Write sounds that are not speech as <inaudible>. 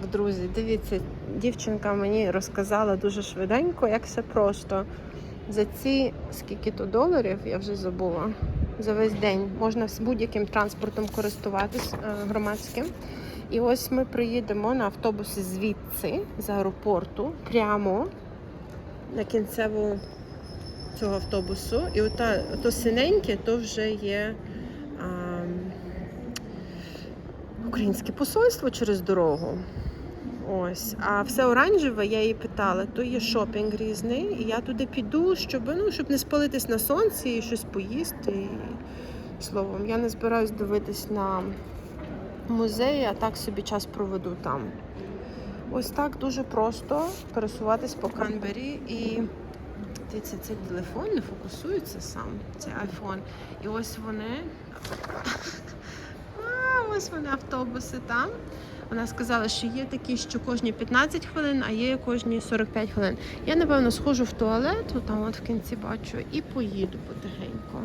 Так, Друзі, дивіться, дівчинка мені розказала дуже швиденько, як все просто. За ці скільки то доларів, я вже забула. За весь день можна з будь-яким транспортом користуватись е, громадським. І ось ми приїдемо на автобусі звідси, з аеропорту, прямо на кінцеву цього автобусу. І ота, то синеньке, то вже є українське посольство через дорогу. Ось, а все оранжеве, я її питала, то є шопінг різний, і я туди піду, щоб, ну, щоб не спалитись на сонці і щось поїсти. І, словом, я не збираюсь дивитись на музеї, а так собі час проведу там. Ось так дуже просто пересуватись по Канбері і дивіться, цей телефон не фокусується сам, цей айфон. І ось вони. <laughs> А, ось вони автобуси там. Вона сказала, що є такі, що кожні 15 хвилин, а є кожні 45 хвилин. Я, напевно, схожу в туалет, там от в кінці бачу, і поїду потихеньку.